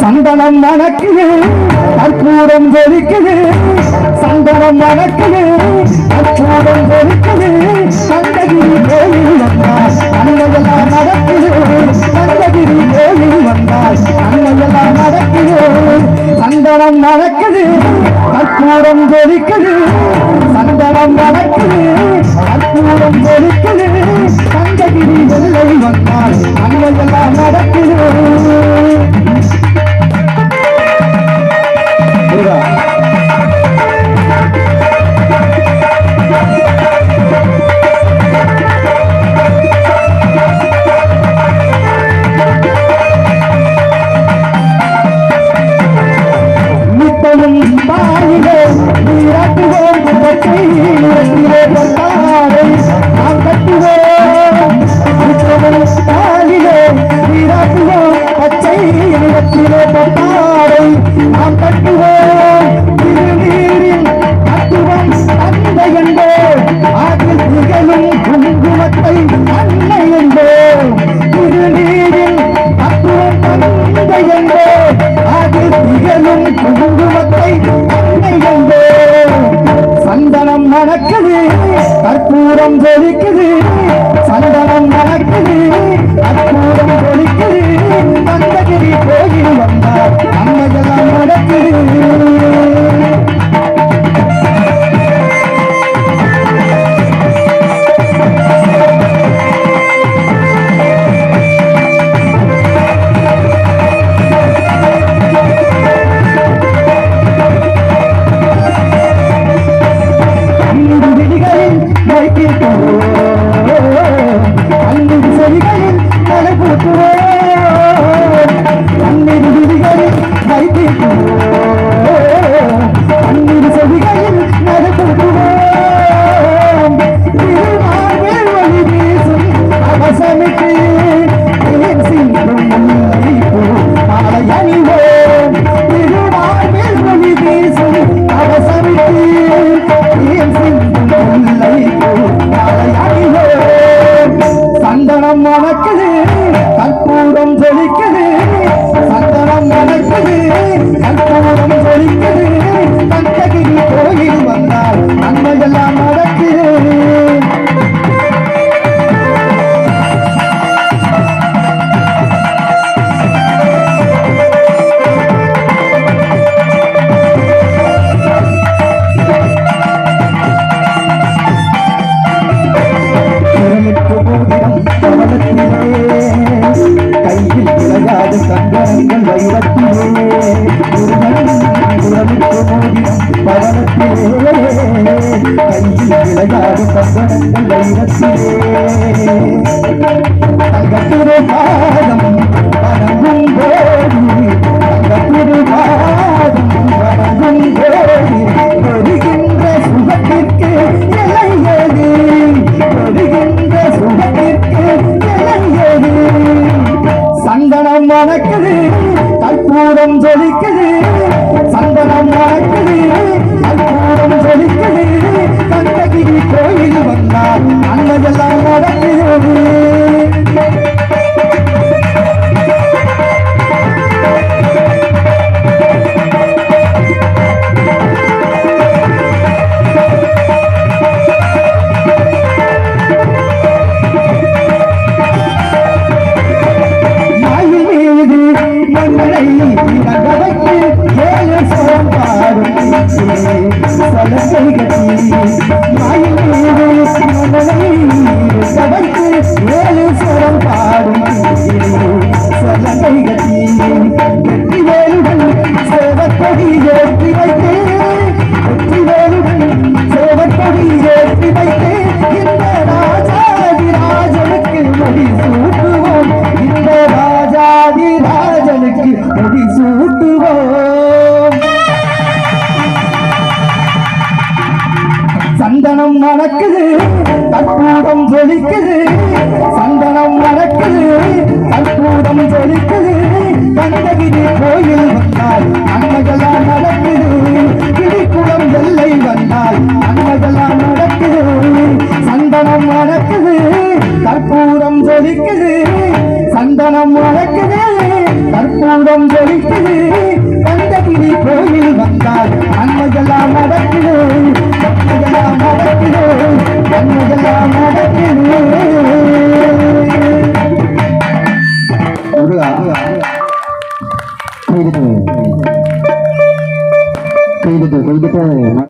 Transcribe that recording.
சந்தனம் மணக்குது கற்பூரம் தெரிக்குது சந்தனம் மணக்குது கற்பூரம் தெரிக்குது கண்டகிரி கோயில் வந்தால் அன்னையெல்லாம் நடக்குது. கண்டகிரி கோயில் வந்தால் அன்னையெல்லாம் நடக்குது. சந்தனம் மணக்குது கற்பூரம் தெரிக்குது சந்தனம் மணக்குது கற்பூரம் தெரிக்குது கண்டகிரி வெள்ளை வந்தால் அன்னையெல்லாம் நடக்குது. பச்சை நிறத்திலே பட்டாரை நாம் கட்டுவோம் கொதிக்குது சந்தனம் நடக்குது அது கூடம் கொதிக்குது தந்தகிரி போயில் வந்தார். செய்யும் கதவைக்கு ஏழை சோம் பாடும் சலத்தை கட்டி மாயின் கதவை கொடி சூட்டுவோம். சந்தனம் மணக்குது கற்பூரம் ஜொலிக்குது. கற்பூரம் ஜொலிக்குது கந்தகிரி கோயில் வந்தால் நன்மையெல்லாம் நடக்குது நன்மையெல்லாம் நடக்குது நன்மையெல்லாம் நடக்குது